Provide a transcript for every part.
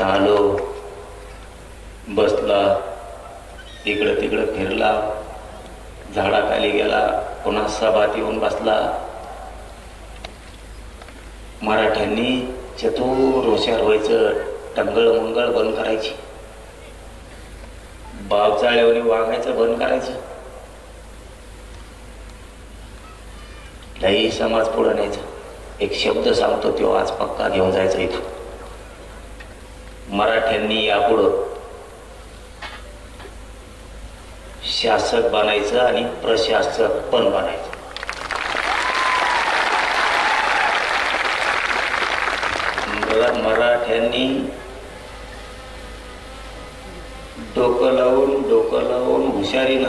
आलो. बसला. इकडं तिकडं फिरला. झाडाखाली गेला. पुन्हा सभात येऊन बसला. मराठ्यांनी चतुर हुशार व्हायचं. टंगळ मंगळ बंद करायची. बाप वागायचं बंद करायचं. लई समाज पुढं न्यायचा. एक शब्द सांगतो तो आज पक्का घेऊन जायचा इथं. मराठ्यांनी यापुढं शासक बनायचं आणि प्रशासक पण बनायचं. मराठ्यांनी डोकं लावून डोकं लावून हुशारीनं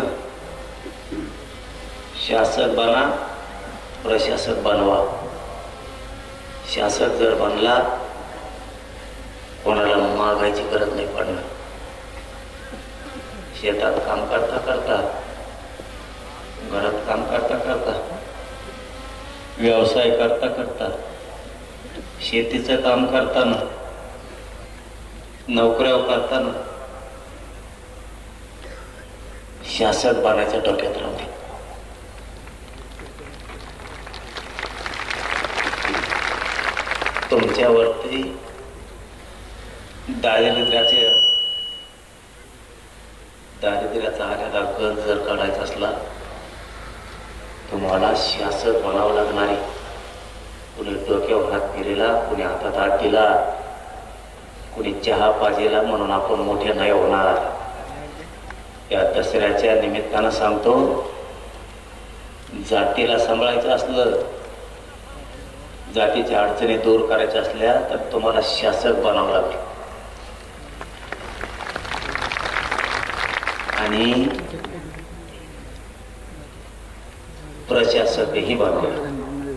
शासक बना प्रशासक बनवा. शासक जर बनला कोणाला गरज नाही पडणार. शेतात काम करता करता घरात काम करता करता व्यवसाय करता करता शेतीचं काम करताना नोकऱ्या करताना शासक बनायचं डोक्यात राहते तुमच्यावरती दारिद्र्याचे दारिद्र्याचा आलेला गज जर काढायचा असला तुम्हाला शासक बनावं लागणार आहे. कुणी डोक्यावर हात फिरेला कुणी हातात हात दिला कुणी चहा पाजेला म्हणून आपण मोठे नाही होणार. या दसऱ्याच्या निमित्तानं सांगतो जातीला सांभाळायचं असलं जातीच्या अडचणी दूर करायच्या असल्या तर तुम्हाला शासक बनावं लागेल. आणि प्रशासकही बनावं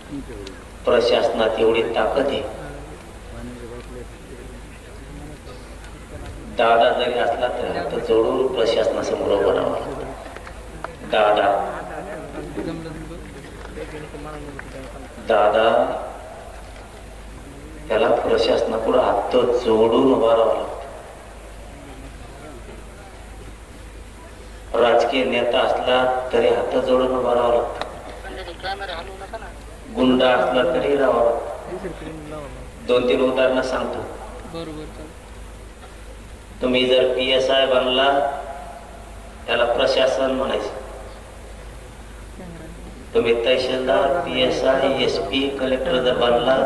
प्रशासनात एवढी ताकद आहे. दादा जरी असला तरी हात जोडून प्रशासनासमोर उभं राहावं दादा. दादा. त्याला प्रशासनापुढे हात जोडून उभा राहावं लागतं राजकीय नेता असला तरी हात जोडून उभा राहावं लागतं. गुंडा असला तरी राहावं लागतं. दोन तीन उदाहरणं सांगतो. तुम्ही जर पी एस आय बनला त्याला प्रशासन म्हणायचं. तुम्ही तहसीलदार P S I S P collector जर बनला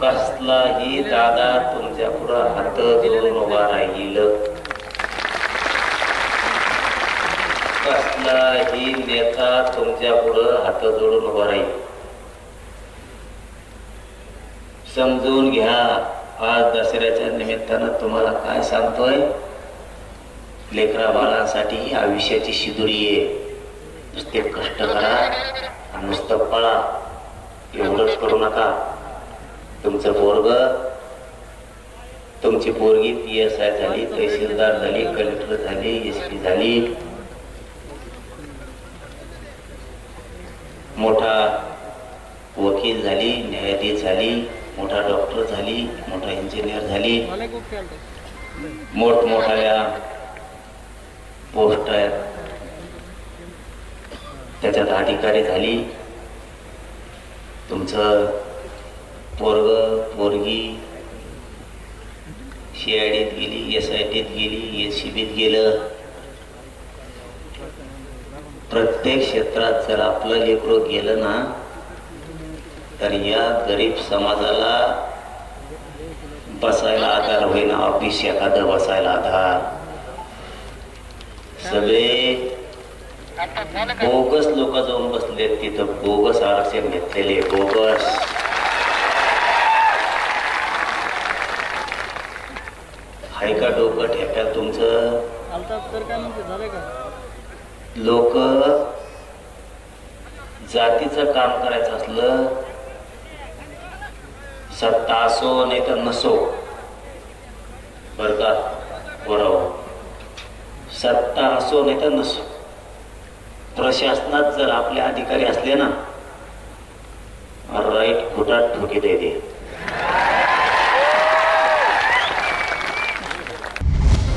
कसलाही दादा तुमच्या पुढं हात जोडून उभा राहील. कसलाही नेता तुमच्या पुढं हात जोडून उभा राहील. समजून घ्या आज दसऱ्याच्या निमित्तानं तुम्हाला काय सांगतोय? लेकरा बाळांसाठी ही आयुष्याची शिदुरी आहे. नुसते कष्ट करा आणि नुसतं पळा. एवढंच करू नका. तुमचं पोरग तुमची पोरगी पी एस आय झाली तहसीलदार झाली कलेक्टर झाली एस पी झाली मोठा वकील झाली न्यायाधीश झाली मोठा डॉक्टर झाली मोठा इंजिनियर झाली. मला खूप मोठमोठ्या पोस्ट आहेत त्याच्यात अधिकारी झाली. तुमचं पोरग पोरगी सी आय डीत गेली एस आय टीत गेली एस सी बीत गेलं. प्रत्येक क्षेत्रात जर आपलं लेकरं गेलं ना तर या गरीब समाजाला बसायला आधार होईना ऑफिस एखादं बसायला आधार. सगळे बोगस लोक जाऊन बसले तिथं. बोगस आरक्षण घेतलेले बोगस. हाय का डोकं ठेप्यात तुमचं? लोक जातीचं काम करायचं असलं सत्ता असो नाही तर नसो. बर का? बरोबर. सत्ता असो नाही तर नसो. प्रशासनात जर आपले अधिकारी असले ना राईट खोटात ठोकी दे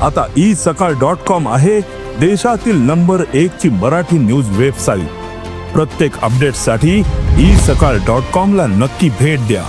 आता ई सकाळ डॉट कॉम आहे देशातील नंबर एक ची मराठी न्यूज वेबसाईट. प्रत्येक अपडेटसाठी ई सकाळ डॉट कॉम ला नक्की भेट द्या.